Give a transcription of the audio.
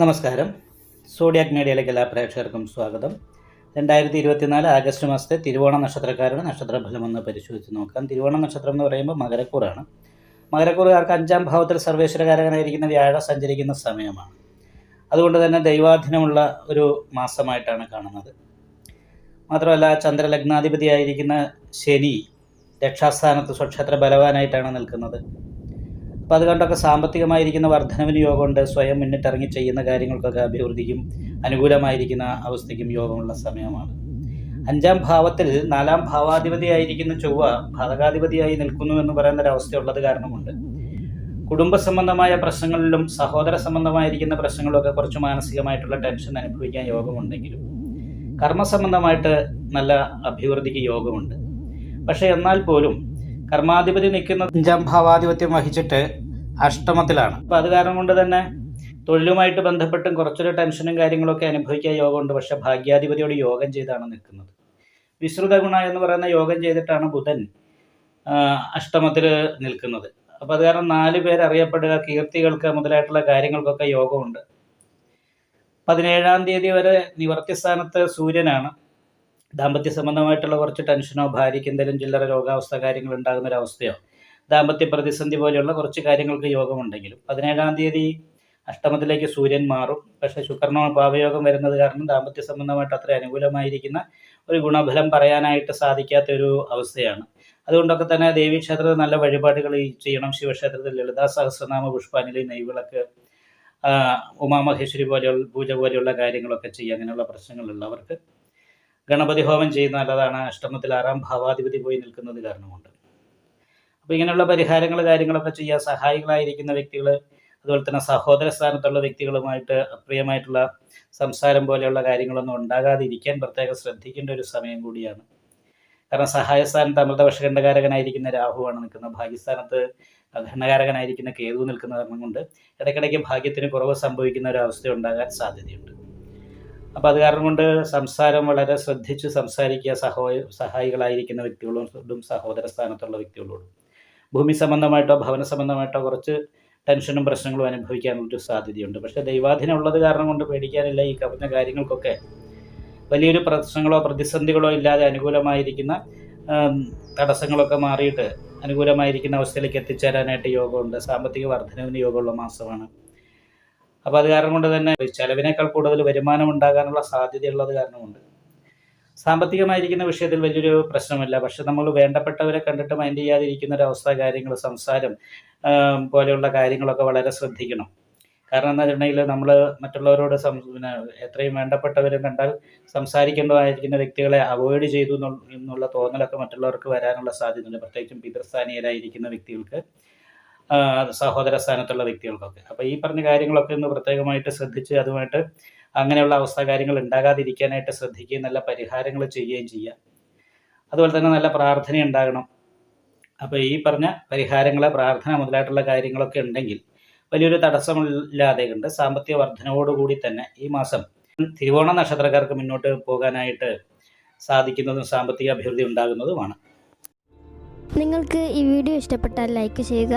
നമസ്കാരം. സോഡിയാക് മീഡിയയിലേക്ക് എല്ലാ പ്രേക്ഷകർക്കും സ്വാഗതം. രണ്ടായിരത്തി ഇരുപത്തിനാല് ആഗസ്റ്റ് മാസത്തെ തിരുവോണ നക്ഷത്രക്കാരുടെ നക്ഷത്രഫലം ഒന്ന് പരിശോധിച്ച് നോക്കാം. തിരുവോണ നക്ഷത്രം എന്ന് പറയുമ്പോൾ മകരക്കൂറാണ്. മകരക്കൂറുകാർക്ക് അഞ്ചാം ഭാവത്തിൽ സർവേശ്വരകാരകനായിരിക്കുന്ന വ്യാഴ സഞ്ചരിക്കുന്ന സമയമാണ്. അതുകൊണ്ട് തന്നെ ദൈവാധീനമുള്ള ഒരു മാസമായിട്ടാണ് കാണുന്നത്. മാത്രമല്ല ചന്ദ്രലഗ്നാധിപതിയായിരിക്കുന്ന ശനി രക്ഷാസ്ഥാനത്ത് സ്വക്ഷേത്ര ബലവാനായിട്ടാണ് നിൽക്കുന്നത്. അപ്പോൾ അതുകൊണ്ടൊക്കെ സാമ്പത്തികമായിരിക്കുന്ന വർധനവിന് യോഗമുണ്ട്. സ്വയം മുന്നിട്ടിറങ്ങി ചെയ്യുന്ന കാര്യങ്ങൾക്കൊക്കെ അഭിവൃദ്ധിക്കും അനുകൂലമായിരിക്കുന്ന അവസ്ഥയ്ക്കും യോഗമുള്ള സമയമാണ്. അഞ്ചാം ഭാവത്തിൽ നാലാം ഭാവാധിപതിയായിരിക്കുന്ന ചൊവ്വ ഭാതകാധിപതിയായി നിൽക്കുന്നു എന്ന് പറയുന്ന ഒരു അവസ്ഥയുള്ളത് കാരണമുണ്ട്. കുടുംബ സംബന്ധമായ പ്രശ്നങ്ങളിലും സഹോദര സംബന്ധമായിരിക്കുന്ന പ്രശ്നങ്ങളിലൊക്കെ കുറച്ച് മാനസികമായിട്ടുള്ള ടെൻഷൻ അനുഭവിക്കാൻ യോഗമുണ്ടെങ്കിലും കർമ്മസംബന്ധമായിട്ട് നല്ല അഭിവൃദ്ധിക്ക് യോഗമുണ്ട്. പക്ഷേ എന്നാൽ പോലും കർമാധിപതി നിൽക്കുന്ന അഞ്ചാം ഭാവാധിപത്യം വഹിച്ചിട്ട് അഷ്ടമത്തിലാണ്. അപ്പോൾ അത് കാരണം കൊണ്ട് തന്നെ തൊഴിലുമായിട്ട് ബന്ധപ്പെട്ടും കുറച്ചൊരു ടെൻഷനും കാര്യങ്ങളൊക്കെ അനുഭവിക്കാൻ യോഗമുണ്ട്. പക്ഷെ ഭാഗ്യാധിപതിയോട് യോഗം ചെയ്താണ് നിൽക്കുന്നത്. വിശ്രുത ഗുണ എന്ന് പറയുന്ന യോഗം ചെയ്തിട്ടാണ് ബുധൻ അഷ്ടമത്തിൽ നിൽക്കുന്നത്. അപ്പോൾ അത് കാരണം നാല് പേര് അറിയപ്പെടുക കീർത്തികൾക്ക് മുതലായിട്ടുള്ള കാര്യങ്ങൾക്കൊക്കെ യോഗമുണ്ട്. പതിനേഴാം തീയതി വരെ നിവർത്തി സ്ഥാനത്ത് സൂര്യനാണ്. ദാമ്പത്യ സംബന്ധമായിട്ടുള്ള കുറച്ച് ടെൻഷനോ ഭാര്യയ്ക്ക് എന്തെങ്കിലും ചില്ലറ രോഗാവസ്ഥ കാര്യങ്ങൾ ഉണ്ടാകുന്ന ഒരു ദാമ്പത്യ പ്രതിസന്ധി പോലെയുള്ള കുറച്ച് കാര്യങ്ങൾക്ക് യോഗമുണ്ടെങ്കിലും പതിനേഴാം തീയതി അഷ്ടമത്തിലേക്ക് സൂര്യൻ മാറും. പക്ഷേ ശുക്രനോ പാവയോഗം വരുന്നത് കാരണം ദാമ്പത്യ സംബന്ധമായിട്ട് അത്ര അനുകൂലമായിരിക്കുന്ന ഒരു ഗുണഫലം പറയാനായിട്ട് സാധിക്കാത്ത ഒരു അവസ്ഥയാണ്. അതുകൊണ്ടൊക്കെ തന്നെ ദേവീക്ഷേത്രത്തിൽ നല്ല വഴിപാടുകൾ ചെയ്യണം. ശിവക്ഷേത്രത്തിൽ ലളിതാ സഹസ്രനാമ പുഷ്പാഞ്ജലി നെയ്വിളക്ക് ഉമാമഹേശ്വരി പോലെയുള്ള പൂജ പോലെയുള്ള കാര്യങ്ങളൊക്കെ ചെയ്യുക അങ്ങനെയുള്ള പ്രശ്നങ്ങളുള്ളവർക്ക് ഗണപതി ഹോമം ചെയ്യുന്ന നല്ലതാണ്. അഷ്ടമത്തിൽ ആറാം ഭാവാധിപതി പോയി നിൽക്കുന്നത് കാരണമുണ്ട്. അപ്പോൾ ഇങ്ങനെയുള്ള പരിഹാരങ്ങൾ കാര്യങ്ങളൊക്കെ ചെയ്യാൻ സഹായികളായിരിക്കുന്ന വ്യക്തികൾ അതുപോലെ തന്നെ സഹോദര സ്ഥാനത്തുള്ള വ്യക്തികളുമായിട്ട് അപ്രിയമായിട്ടുള്ള സംസാരം പോലെയുള്ള കാര്യങ്ങളൊന്നും ഉണ്ടാകാതിരിക്കാൻ പ്രത്യേകം ശ്രദ്ധിക്കേണ്ട ഒരു സമയം കൂടിയാണ്. കാരണം സഹായസ്ഥാനത്ത് അമൃതവർഷഖണ്ഡകാരകനായിരിക്കുന്ന രാഹുവാണ് നിൽക്കുന്നത്. ഭാഗ്യസ്ഥാനത്ത് ഖണ്ഡകാരകനായിരിക്കുന്ന കേതു നിൽക്കുന്ന കാരണം കൊണ്ട് ഇടയ്ക്കിടയ്ക്ക് ഭാഗ്യത്തിന് കുറവ് സംഭവിക്കുന്ന ഒരു അവസ്ഥ ഉണ്ടാകാൻ സാധ്യതയുണ്ട്. അപ്പോൾ അത് കാരണം കൊണ്ട് സംസാരം വളരെ ശ്രദ്ധിച്ച് സംസാരിക്കുക സഹോ സഹായികളായിരിക്കുന്ന വ്യക്തികളോടും സഹോദര സ്ഥാനത്തുള്ള വ്യക്തികളോടും. ഭൂമി സംബന്ധമായിട്ടോ ഭവന സംബന്ധമായിട്ടോ കുറച്ച് ടെൻഷനും പ്രശ്നങ്ങളും അനുഭവിക്കാനുള്ളൊരു സാധ്യതയുണ്ട്. പക്ഷേ ദൈവാധീനം ഉള്ളത് കാരണം കൊണ്ട് പേടിക്കാനില്ല. ഈ കവിഞ്ഞ കാര്യങ്ങൾക്കൊക്കെ വലിയൊരു പ്രശ്നങ്ങളോ പ്രതിസന്ധികളോ ഇല്ലാതെ അനുകൂലമായിരിക്കുന്ന തടസ്സങ്ങളൊക്കെ മാറിയിട്ട് അനുകൂലമായിരിക്കുന്ന അവസ്ഥയിലേക്ക് എത്തിച്ചേരാനായിട്ട് യോഗമുണ്ട്. സാമ്പത്തിക വർധനവിന് യോഗമുള്ള മാസമാണ്. അപ്പോൾ അത് കാരണം കൊണ്ട് തന്നെ ചെലവിനേക്കാൾ കൂടുതൽ വരുമാനം ഉണ്ടാകാനുള്ള സാധ്യതയുള്ളത് കാരണമുണ്ട്. സാമ്പത്തികമായിരിക്കുന്ന വിഷയത്തിൽ വലിയൊരു പ്രശ്നമില്ല. പക്ഷെ നമ്മൾ വേണ്ടപ്പെട്ടവരെ കണ്ടിട്ട് മൈൻഡ് ചെയ്യാതിരിക്കുന്ന ഒരു അവസ്ഥ കാര്യങ്ങൾ സംസാരം പോലെയുള്ള കാര്യങ്ങളൊക്കെ വളരെ ശ്രദ്ധിക്കണം. കാരണം എന്താ വെച്ചിട്ടുണ്ടെങ്കിൽ നമ്മൾ മറ്റുള്ളവരോട് പിന്നെ എത്രയും വേണ്ടപ്പെട്ടവരെ കണ്ടാൽ സംസാരിക്കേണ്ടതായിരിക്കുന്ന വ്യക്തികളെ അവോയ്ഡ് ചെയ്തു എന്നുള്ള- തോന്നലൊക്കെ മറ്റുള്ളവർക്ക് വരാനുള്ള സാധ്യതയുണ്ട്. പ്രത്യേകിച്ചും പിതൃസ്ഥാനീയരായിരിക്കുന്ന വ്യക്തികൾക്ക്. സഹോദര സ്ഥാനത്തുള്ള വ്യക്തികൾക്കൊക്കെ. അപ്പോൾ ഈ പറഞ്ഞ കാര്യങ്ങളൊക്കെ ഒന്ന് പ്രത്യേകമായിട്ട് ശ്രദ്ധിച്ച് അതുമായിട്ട് അങ്ങനെയുള്ള അവസ്ഥ കാര്യങ്ങൾ ഉണ്ടാകാതിരിക്കാനായിട്ട് ശ്രദ്ധിക്കുകയും നല്ല പരിഹാരങ്ങൾ ചെയ്യുകയും ചെയ്യാം അതുപോലെ തന്നെ നല്ല പ്രാർത്ഥന ഉണ്ടാകണം. അപ്പോൾ ഈ പറഞ്ഞ പരിഹാരങ്ങളെ പ്രാർത്ഥന മുതലായിട്ടുള്ള കാര്യങ്ങളൊക്കെ ഉണ്ടെങ്കിൽ വലിയൊരു തടസ്സമില്ലാതെ കണ്ട് സാമ്പത്തിക വർധനയോടുകൂടി തന്നെ ഈ മാസം തിരുവോണ നക്ഷത്രക്കാർക്ക് മുന്നോട്ട് പോകാനായിട്ട് സാധിക്കുന്നതും സാമ്പത്തിക അഭിവൃദ്ധി ഉണ്ടാകുന്നതുമാണ്. നിങ്ങൾക്ക് ഈ വീഡിയോ ഇഷ്ടപ്പെട്ടാൽ ലൈക്ക് ചെയ്യുക.